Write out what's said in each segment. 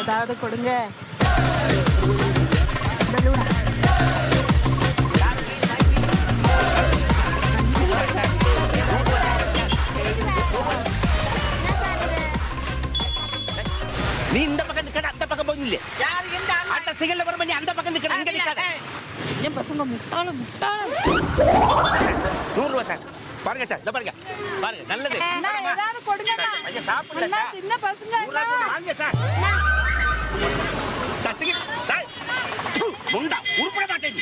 ஏதாவது கொடுங்க. நீ இந்த பக்கம் நிக்கட அந்த பக்கம் போகல யார் எந்த அண்ணா? அந்த சிகல்ல வர பண்ணி அந்த பக்கம் நிக்கட இங்க நிக்காத. என் பசங்க முட்டாள முட்டாள. நூறு ரூபா சார். பாருங்க சார் இந்த பாருங்க. பாருங்க நல்லது. அண்ணா ஏதாவது கொடுங்கண்ணா. ஐயா, சாப்பிடல. சின்ன பசங்க கொடுங்க, வாங்க சார். சசிகி சார் முண்டா உருப்பட மாட்டேன்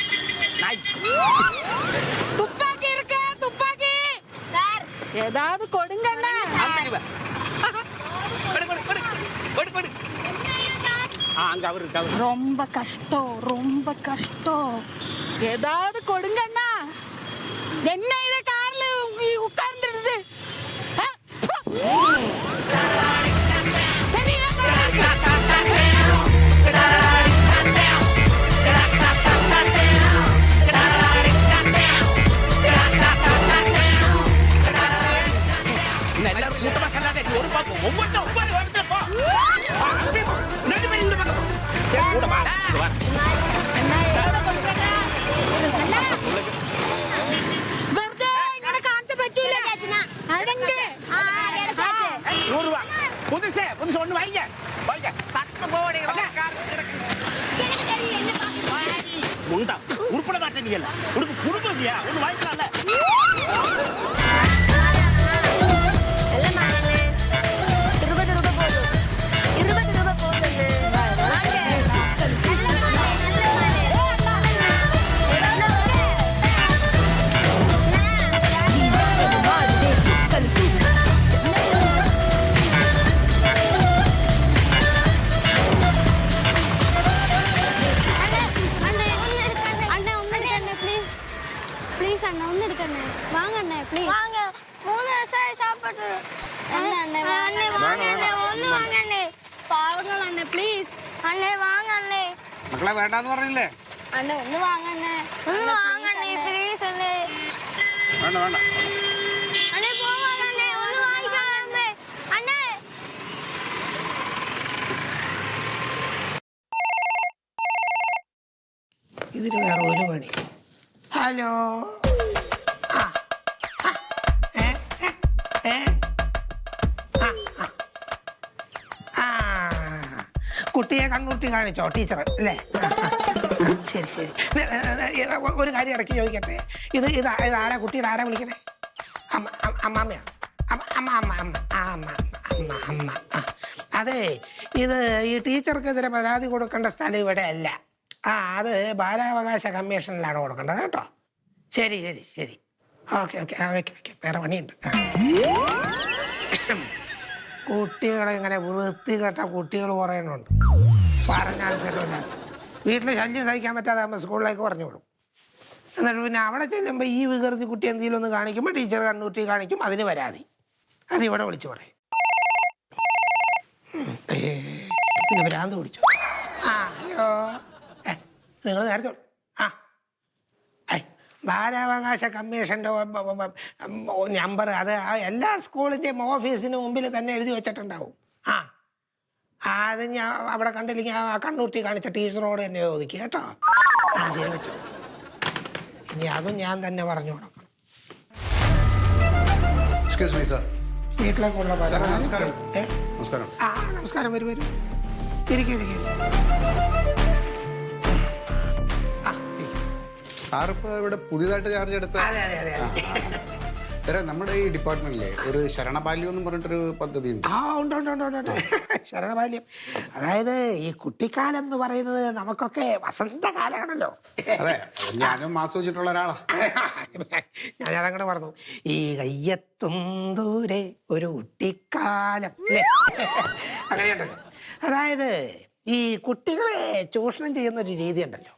நாய் துப்பாக்கி இருக்க துப்பாக்கி சார் ஏதாவது கொடுங்கண்ணா ரொம்ப கஷ்டம் ரொம்ப கஷ்டம் ஏதாவது கொடுங்கண்ணா என்ன இது கார்ல உட்கார்ந்துருது கொடுக்க முடியல. உனக்கு குடும்பம் இல்லையா ஒன்று வாங்கிக்கலாம்ல വാങ്ങാനില്ലേ? ഒന്ന് പ്ലീസ് വേണ്ട വേണ്ട. ഒന്ന് ഇതിന് വേറെ ഒരു പണി. ഹലോ. കുട്ടിയെ കണ്ണൂട്ടി കാണിച്ചോ ടീച്ചർ അല്ലേ? ശരി ശരി. ഒരു കാര്യം ഇടയ്ക്ക് ചോദിക്കട്ടെ? ഇത് ഇത് ഇത് ആരാ കുട്ടിയുടെ ആരാ വിളിക്കണേ അമ്മ അമ്മ- അമ്മ അമ്മ അമ്മ അമ്മ അമ്മ അതെ ഇത് ഈ ടീച്ചർക്കെതിരെ പരാതി കൊടുക്കേണ്ട സ്ഥലം ഇവിടെ അല്ല. ആ അത് ബാലാവകാശ കമ്മീഷനിലാണ് കൊടുക്കേണ്ടത് കേട്ടോ. ശരി ശരി ശരി. ഓക്കെ ഓക്കെ ആ വെക്കാം വെക്കാം. വേറെ പണിയുണ്ട്. കുട്ടികളെ ഇങ്ങനെ വൃത്തികെട്ട കുട്ടികൾ കുറയുന്നുണ്ട് പറഞ്ഞാൽ ശരിയല്ല വീട്ടിൽ ശല്യം സഹിക്കാൻ പറ്റാതെ ആകുമ്പോൾ സ്കൂളിലേക്ക് പറഞ്ഞു വിടും എന്നിട്ട് പിന്നെ അവിടെ ചെല്ലുമ്പോൾ ഈ വികൃതി കുട്ടി എന്തെങ്കിലും ഒന്ന് കാണിക്കുമ്പോൾ ടീച്ചർ കണ്ണൂറ്റി കാണിക്കും അതിന് പരാതി അത് ഇവിടെ വിളിച്ചു പറയും ഭ്രാന്ത് പിടിച്ചു ആ ഹലോ നിങ്ങൾ നേരത്തെ ആ ഐ ബാലാവകാശ കമ്മീഷന്റെ നമ്പർ അത് എല്ലാ സ്കൂളിന്റെയും ഓഫീസിന് മുമ്പിൽ തന്നെ എഴുതി വെച്ചിട്ടുണ്ടാവും അത് ഞാൻ അവിടെ കണ്ടില്ലെങ്കിൽ ആ കണ്ണൂട്ടി കാണിച്ച ടീച്ചറോട് എന്നെ ചോദിക്കുക കേട്ടോ. ആ ശരി വെച്ചു. ഇനി അതും ഞാൻ തന്നെ പറഞ്ഞു കൊടുക്കണം എക്സ്ക്യൂസ് മീ സാർ വീട്ടിലേക്കുള്ള സാർ പരാതി- നമസ്കാരം. ഏ? നമസ്കാരം. ആ നമസ്കാരം വരും വരും. ഇരിക്കും ഇരിക്കും ആ ഇരിക്കും. സാർ ഇപ്പോൾ ഇവിടെ പുതിയതായിട്ട് ചാർജ് എടുത്ത അതെ അതെ അതെ അതെ. സാറേ നമ്മുടെ ഈ ഡിപ്പാർട്ട്മെന്റിലെ ഒരു ശരണബാല്യം എന്ന് പറഞ്ഞിട്ടൊരു പദ്ധതി ഉണ്ട് ആ ഉണ്ട് ഉണ്ട് ഉണ്ട് ഉണ്ട് ശരണബാല്യം. അതായത് ഈ കുട്ടിക്കാലം എന്ന് പറയുന്നത് നമുക്കൊക്കെ വസന്തകാലമാണല്ലോ. അതെ അത് ഞാനും ആസ്വദിച്ചിട്ടുള്ള ഒരാളാ. ഞാൻ അതങ്ങോട്ട് പറഞ്ഞു ഈ കയ്യത്തും ദൂരെ ഒരു കുട്ടിക്കാലം അല്ലേ? അങ്ങനെയുണ്ടല്ലോ അതായത് ഈ കുട്ടികളെ ചൂഷണം ചെയ്യുന്ന ഒരു രീതി ഉണ്ടല്ലോ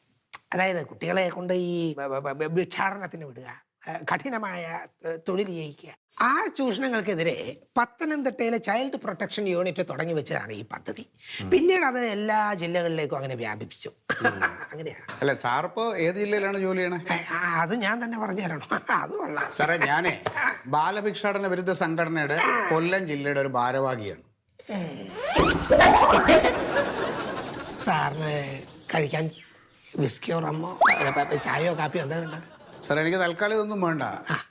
അതായത് കുട്ടികളെ കൊണ്ട് ഈ ഭിക്ഷാടനത്തിന് വിടുക കഠിനമായ തൊഴിൽ ചെയ്യിക്കുക. ആ ചൂഷണങ്ങൾക്കെതിരെ പത്തനംതിട്ടയിലെ ചൈൽഡ് പ്രൊട്ടക്ഷൻ യൂണിറ്റ് തുടങ്ങി വെച്ചതാണ് ഈ പദ്ധതി. പിന്നീട് അത് എല്ലാ ജില്ലകളിലേക്കും അങ്ങനെ വ്യാപിപ്പിച്ചു. അങ്ങനെയാണ്. അല്ല സാർ ഇപ്പോൾ ഏത് ജില്ലയിലാണ് ജോലി ചെയ്യണേ? അത് ഞാൻ തന്നെ പറഞ്ഞു തരണം. അത് കൊള്ളാം. സാറേ ഞാനേ ബാലഭിക്ഷാടന വിരുദ്ധ സംഘടനയുടെ കൊല്ലം ജില്ലയുടെ ഒരു ഭാരവാഹിയാണ്. സാറിന് കഴിക്കാൻ വിസ്കിയോ റമ്മോ ചായയോ കാപ്പിയോ എന്താ വേണ്ടത്? സാർ എനിക്ക് തൽക്കാലം ഇതൊന്നും വേണ്ട.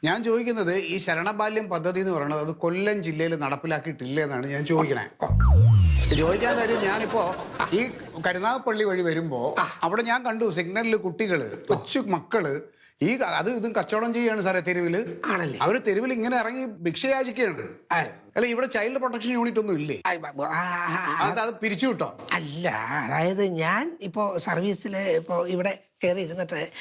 ഞാൻ ചോദിക്കുന്നത് ഈ ശരണബാല്യം പദ്ധതി എന്ന് പറയുന്നത് അത് കൊല്ലം ജില്ലയിൽ നടപ്പിലാക്കിയിട്ടില്ല എന്നാണ് ഞാൻ ചോദിക്കണേ. ചോദിക്കാൻ കാര്യം ഞാനിപ്പോ ഈ കരുനാഗപ്പള്ളി വഴി വരുമ്പോ അവിടെ ഞാൻ കണ്ടു സിഗ്നലിൽ കുട്ടികൾ കൊച്ചു മക്കൾ ഈ അത് ഇതും കച്ചവടം ചെയ്യാണ് സാറേ തെരുവിൽ. ആണല്ലേ? അവർ തെരുവിൽ ഇങ്ങനെ ഇറങ്ങി ഭിക്ഷയാചിക്കുകയാണ്. അല്ല ഇവിടെ ചൈൽഡ് പ്രൊട്ടക്ഷൻ യൂണിറ്റ് ഒന്നും ഇല്ലേ. അത് അത് പിരിച്ചു കിട്ടോ അല്ല അതായത് ഞാൻ ഇപ്പോ സർവീസിൽ ഇപ്പോൾ ഇവിടെ കയറി ഇരുന്നിട്ട്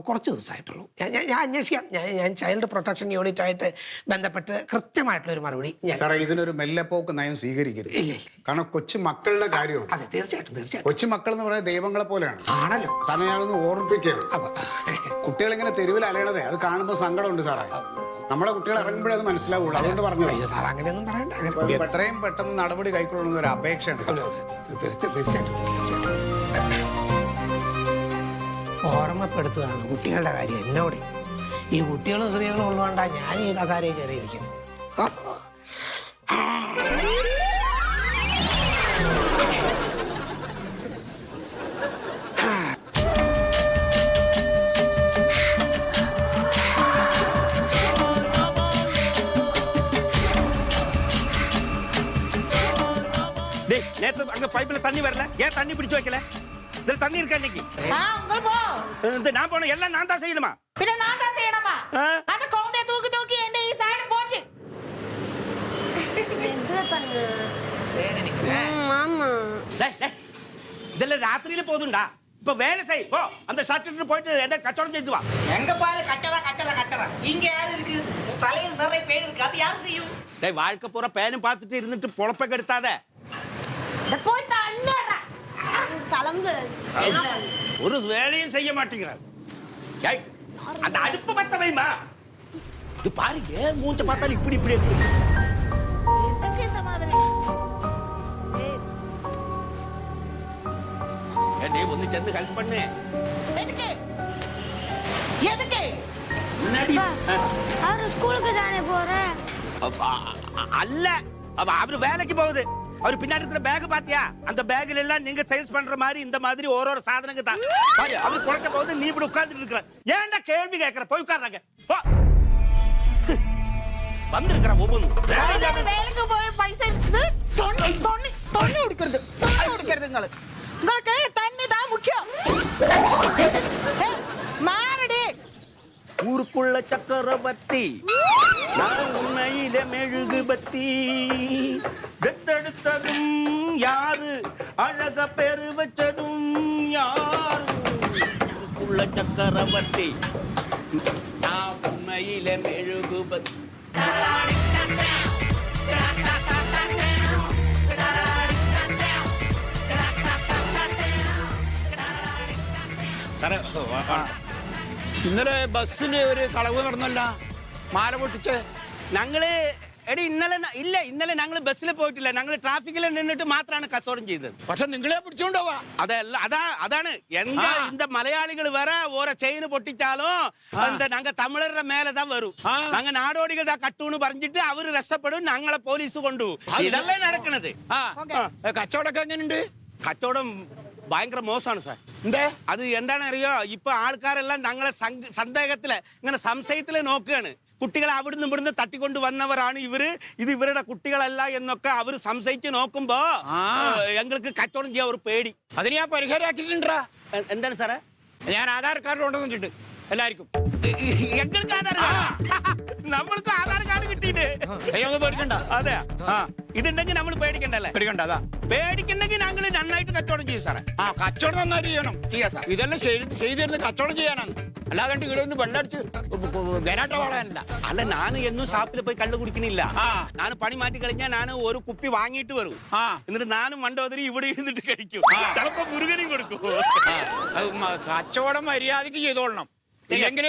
കുറച്ച് ദിവസമായിട്ടുള്ളൂ. ഞാൻ ഞാൻ- അന്വേഷിക്കാം. ഞാൻ ഞാൻ ചൈൽഡ് പ്രൊട്ടക്ഷൻ യൂണിറ്റ് ആയിട്ട് ബന്ധപ്പെട്ട് കൃത്യമായിട്ടുള്ള ഒരു മറുപടി സാറേ ഇതിനൊരു മെല്ലെപ്പോക്ക് നയം സ്വീകരിക്കരുത്. കാരണം കൊച്ചു മക്കളുടെ കാര്യമാണ്. അതെ തീർച്ചയായിട്ടും തീർച്ചയായിട്ടും. കൊച്ചു മക്കൾ എന്ന് പറയുന്നത് ദൈവങ്ങളെ പോലെയാണ്. ആണല്ലോ. സാറിനെ ഞാനൊന്ന് ഓർമ്മിപ്പിക്കുകയാണ് കുട്ടികൾ കുട്ടികളിങ്ങനെ തെരുവിൽ അലയണതേ. അത് കാണുമ്പോൾ സങ്കടമുണ്ട് സാറേ. നമ്മുടെ കുട്ടികൾ ഇറങ്ങുമ്പോഴേ അത് മനസ്സിലാവുള്ളൂ. അതുകൊണ്ട് പറഞ്ഞു സാർ അങ്ങനെയൊന്നും പറയണ്ട എത്രയും പെട്ടെന്ന് നടപടി കൈക്കൊള്ളണമെന്ന് ഒരു അപേക്ഷയുണ്ട്. തീർച്ചയായും തീർച്ചയായിട്ടും ഓർമ്മപ്പെടുത്തുകയാണ് കുട്ടികളുടെ കാര്യം എന്നോട്. ഈ കുട്ടികളും സ്ത്രീകളും ഉള്ളതുകൊണ്ടാണ് ഞാൻ ഈ കസാരയിൽ കയറിയിരിക്കുന്നത്. ആ. எங்க பைப்ல தண்ணி வரல? ஏன் தண்ணி பிடிச்சு வைக்கல? இதுல தண்ணி இருக்கா இன்னைக்கு? நான் போன எல்லாம் நான் தான் செய்யணுமா? பின்ன நான் தான் செய்யணுமா? அந்த குழந்தைய தூக்கி தூக்கி என் ஈ சைடு போச்சு. இதுல ராத்திரியில போதும்டா. இப்ப வேலை செய். போ. அந்த ஷார்ட்டு போயிட்டு என்ன கச்சோடம் செஞ்சு வா. எங்க பாரு கச்சரா கச்சரா கச்சரா இங்க யாரு இருக்கு? தலையில் நிறைய பேர் இருக்கு. அது யார் செய்யும்? டேய் வாழ்க்கை பூரா பேனும் பார்த்துட்டு இருந்துட்டு பொழப்ப கெடுத்தாத. போய் தள்ளுடா கிளம்பு ஒரு வேலையும் செய்ய மாட்டேங்கிறார். அந்த அடுப்பு பத்த வைமா. இது பாருங்க மூஞ்ச பார்த்தாலும் இப்படி இப்படி இருக்கு? இந்த மாதிரி? டேய் ஒன்னு சேர்ந்து ஹெல்ப் பண்ணு. எதுக்கு? எதுக்கு? அவரு ஸ்கூலுக்கு தானே போறேன் அல்ல. அவரு வேலைக்கு போகுது. அவர் பின்னாடி இருக்கிற பேக் பாத்தியா? அந்த பேக்ல எல்லாம் நீங்க சேல்ஸ் பண்ற மாதிரி இந்த மாதிரி ஒரு ஒரு சாதனங்க தான். அவர் குழக்க போது நீ இப்படி உட்கார்ந்துட்டு இருக்கிற. ஏன்டா கேள்வி கேட்கற போய் உட்கார்றாங்க. போ. வந்திருக்கிற ஒவ்வொரு வேலைக்கு போய் பைசா தண்ணி தண்ணி தண்ணி குடிக்கிறது தண்ணி குடிக்கிறது உங்களுக்கு தண்ணி தான் முக்கியம். மாரடி ஊருக்குள்ள சக்கரவர்த்தி நான் உன்னையில மெழுகுபத்தி. பெத்தெடுத்ததும் யாரு அழக பெரு வச்சதும் யாரு ஊருக்குள்ள சக்கரவர்த்தி நான் உன்னையில மெழுகுபத்தி സാറേ വാ- വാ. ഇന്നലെ ബസ്സിൽ ഒരു കളവ് നടന്നല്ല മാല പൊട്ടിച്ച് ഞങ്ങള് എടി ഇന്നലെ ന- ഇല്ല ഇന്നലെ ഞങ്ങൾ ബസ്സിൽ പോയിട്ടില്ല ഞങ്ങൾ ട്രാഫിക്കിൽ നിന്നിട്ട് മാത്രമാണ് കച്ചവടം ചെയ്തത് പക്ഷെ നിങ്ങളെ പിടിച്ചോണ്ടോവാ അതല്ല അതാ അതാണ് எங்க ஆ. இந்த மலையாளிகள் வர ஒரு செயின் பொட்டிச்சாலும் அந்த நாங்க தமிழர மேலதான் வரும் ஆ. நாங்க நாடோடிகள் தான் கட்டுன்னு പറഞ്ഞിട്ട് അവര് രസപ്പെടും ഞങ്ങളെ പോലീസ് കൊണ്ടുപോകും അത് ഇതല്ലേ നടക്കണത് ആ ഏ, കച്ചവടമൊക്കെ എങ്ങനെയുണ്ട് കച്ചവടം ഭയങ്കര മോശമാണ് സാർ എന്തേ അത് എന്താണ് അറിയോ ഇപ്പൊ ആൾക്കാരെല്ലാം ഞങ്ങളെ സങ്ക- സന്ദേഹത്തില് ഇങ്ങനെ സംശയത്തില് നോക്കുകയാണ് കുട്ടികളെ അവിടുന്ന് ഇവിടുന്ന് തട്ടിക്കൊണ്ട് വന്നവരാണ് ഇവർ. ഇത് ഇവരുടെ കുട്ടികളല്ല എന്നൊക്കെ അവർ സംശയിച്ച് നോക്കുമ്പോ ഞങ്ങൾക്ക് കച്ചവടം ചെയ്യാൻ ഒരു പേടി. അതിന് ഞാൻ പരിഹാരമാക്കിയിട്ടുണ്ടാ? എന്താണ് സാറേ? ഞാൻ ആധാർ കാർഡ് കൊണ്ടുവന്നിട്ടുണ്ട്. എല്ലാവർക്കും. എങ്ങൾക്ക് ആധാർ നമ്മൾക്ക് ഒന്ന് പേടിക്കണ്ട. അതെ ആ. ഇതുണ്ടെങ്കിൽ നമ്മൾ പേടിക്കണ്ടല്ലേ? പേടിക്കണ്ട അതാ. പേടിക്കണ്ടെങ്കിൽ ഞങ്ങൾ നന്നായിട്ട് കച്ചവടം ചെയ്യും സാറേ. ആ കച്ചവടം നന്നായിട്ട് ചെയ്യണം. ചെയ്യാം സാർ. ഇതെല്ലാം ചെയ്ത് ചെയ്തിരുന്ന് കച്ചവടം ചെയ്യാനാണ്. അല്ലാതെ ഇവിടെ ഒന്ന് വെള്ളടിച്ച് ഗരാട്ട വളയല്ല അല്ല ഞാൻ എന്നും ഷാപ്പിൽ പോയി കള്ളു കുടിക്കണില്ല. ഞാൻ പണി മാറ്റി കഴിഞ്ഞാൽ ഞാൻ ഒരു കുപ്പി വാങ്ങിയിട്ട് വരും. എന്നിട്ട് ഞാനും മണ്ടോദരി ഇവിടെ ഇരുന്നിട്ട് കഴിക്കും. ചിലപ്പോ മുരുകനും കൊടുക്കും. കച്ചവടം മര്യാദയ്ക്ക് ചെയ്തോളണം. ഇല്ലെങ്കിൽ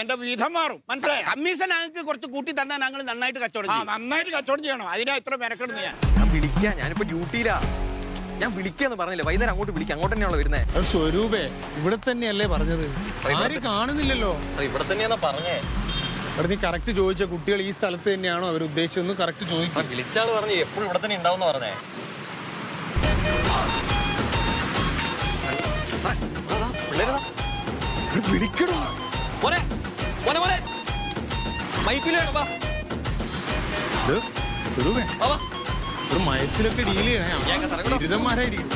എന്റെ വീതം മാറും. മനസ്സിലായോ? കമ്മീഷൻ ഞങ്ങൾക്ക് കുറച്ച് കൂട്ടി തന്നാൽ ഞങ്ങൾ നന്നായിട്ട് കച്ചവടം ആ ചെയ്യും. നന്നായിട്ട് കച്ചവടം ചെയ്യണം. അതിനാ ഇത്ര മെനക്കെടുന്ന് ഞാൻ. ഞാൻ വിളിക്കാം ഞാനിപ്പോ ഡ്യൂട്ടിയിലാ. ഞാൻ വിളിക്കാന്ന് പറഞ്ഞില്ലേ? വൈകുന്നേരം അങ്ങോട്ട് വിളിക്കാം. അങ്ങോട്ട് തന്നെയാണോ വരുന്നേ? അത് സ്വരൂപേ ഇവിടെ തന്നെയല്ലേ പറഞ്ഞത്. ആരും കാണുന്നില്ലല്ലോ. സാർ ഇവിടെ തന്നെയാണോ പറഞ്ഞേ? ഇവിടെ നീ കറക്റ്റ് ചോദിച്ച കുട്ടികൾ ഈ സ്ഥലത്ത് തന്നെയാണോ അവർ ഉദ്ദേശിച്ചതെന്ന് കറക്റ്റ് ചോദിക്കും. വിളിച്ചാൽ പറഞ്ഞു. എപ്പോഴും ഇവിടെ തന്നെ ഉണ്ടാവും പറഞ്ഞേ. പിടിക്കണോ മോനെ മോനെ മോനെ. മൈപ്പിലാണ് വാ. ഇത് സുരൂപേ വാ, വാ. ഒരു മയത്തിലൊക്കെ ഡീൽ? ചെയ്യണം. ബിരുദന്മാരായിരിക്കും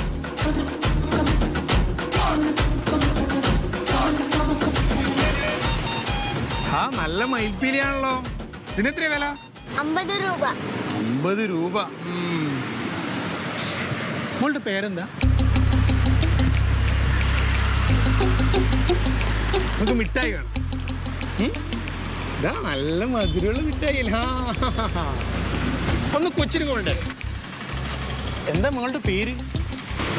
ആ നല്ല മയിൽപ്പീലിയാണല്ലോ. ഇതിനെത്ര വില? അമ്പത് രൂപ. അമ്പത് രൂപ. മോളുടെ പേരെന്താ? നമുക്ക് മിഠായി വേണം? ഇതാ നല്ല മധുരമുള്ള മിഠായി. ഒന്ന് കൊച്ചിന് കൊണ്ടേ. എന്താ മകളുടെ പേര്?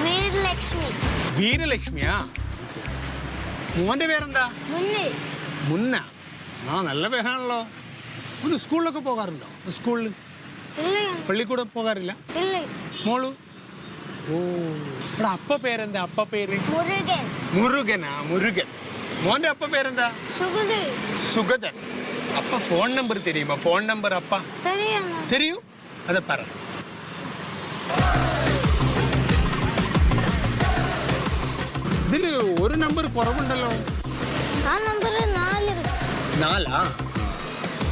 വീരലക്ഷ്മി. വീരലക്ഷ്മിയാ? മോന്റെ പേരെന്താ? മുന്നേ. ആ നല്ല പേരാണല്ലോ ഒന്ന് സ്കൂളിലൊക്കെ പോകാറുണ്ടോ? സ്കൂളിൽ പള്ളിക്കൂടെ പോകാറില്ല? മോളു? ஓ அப்ப പേരെന്താ അപ്പ പേര് മുരുകൻ മുരുകനാ മുരുകൻ മോന്റെ അപ്പ പേരെന്താ സുഗതൻ സുഗതൻ അപ്പ ഫോൺ നമ്പർ തരുമോ ഫോൺ നമ്പർ അപ്പ തരൂ അത് പറ ഇതില് ഒരു നമ്പർ കുറവുണ്ടല്ലോ ആ നമ്പർ നാല് നാലാ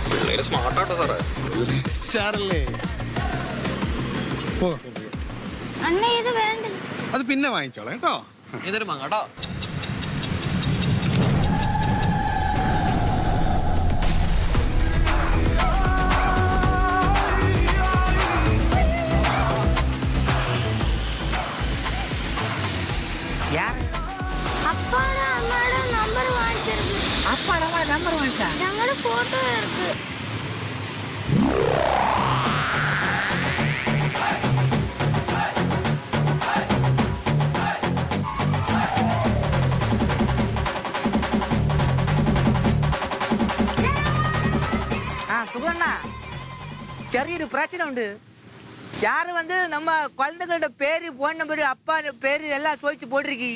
പിള്ളേര് സ്മാർട്ടാട്ടോ സാറേ സാറല്ലേ ഓ അത് പിന്നെ വാങ്ങിച്ചോളെ കേട്ടോ. ഇതൊരു മാങ്ങ ഞങ്ങളുടെ ഫോട്ടോ ചെറിയൊരു பிரச்சனை உண்டு யாரு வந்து நம்ம குழந்தைகளோட பேரு போன் நம்பர் அப்பா பேரு எல்லாம் சோதிச்சு போட்டிருக்கு